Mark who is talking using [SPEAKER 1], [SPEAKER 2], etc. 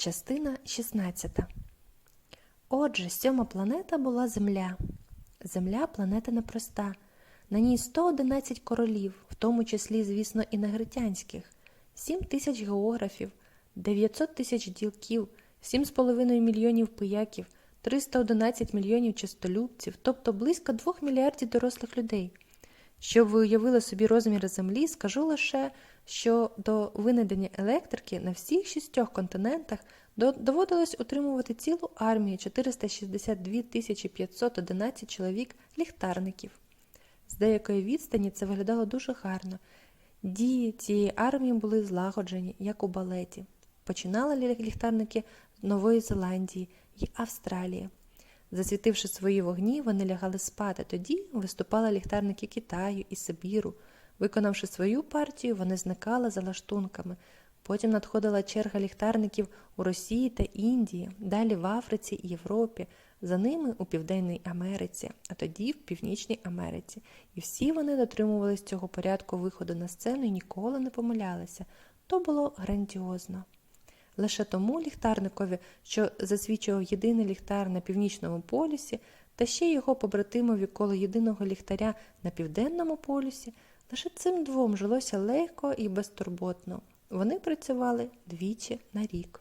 [SPEAKER 1] Частина 16. Отже, сьома планета була Земля. Земля планета непроста. На ній 111 королів, в тому числі, звісно, і негритянських, 7 тисяч географів, 900 тисяч ділків, 7,5 мільйонів пияків, 311 мільйонів чистолюбців, тобто близько 2 мільярдів дорослих людей. Щоб ви уявили собі розміри Землі, скажу лише, що до винайдення електрики на всіх шістьох континентах доводилось утримувати цілу армію 462 тисячі 511 чоловік ліхтарників. З деякої відстані це виглядало дуже гарно. Дії цієї армії були злагоджені, як у балеті. Починали ліхтарники з Нової Зеландії і Австралії. Засвітивши свої вогні, вони лягали спати. Тоді виступали ліхтарники Китаю і Сибіру. Виконавши свою партію, вони зникали за лаштунками. Потім надходила черга ліхтарників у Росії та Індії, далі в Африці і Європі, за ними у Південній Америці, а тоді в Північній Америці. І всі вони дотримувались цього порядку виходу на сцену і ніколи не помилялися. То було грандіозно. Лише тому ліхтарникові, що засвічував єдиний ліхтар на північному полюсі, та ще його побратимові коло єдиного ліхтаря на південному полюсі, лише цим двом жилося легко і безтурботно. Вони працювали двічі на рік.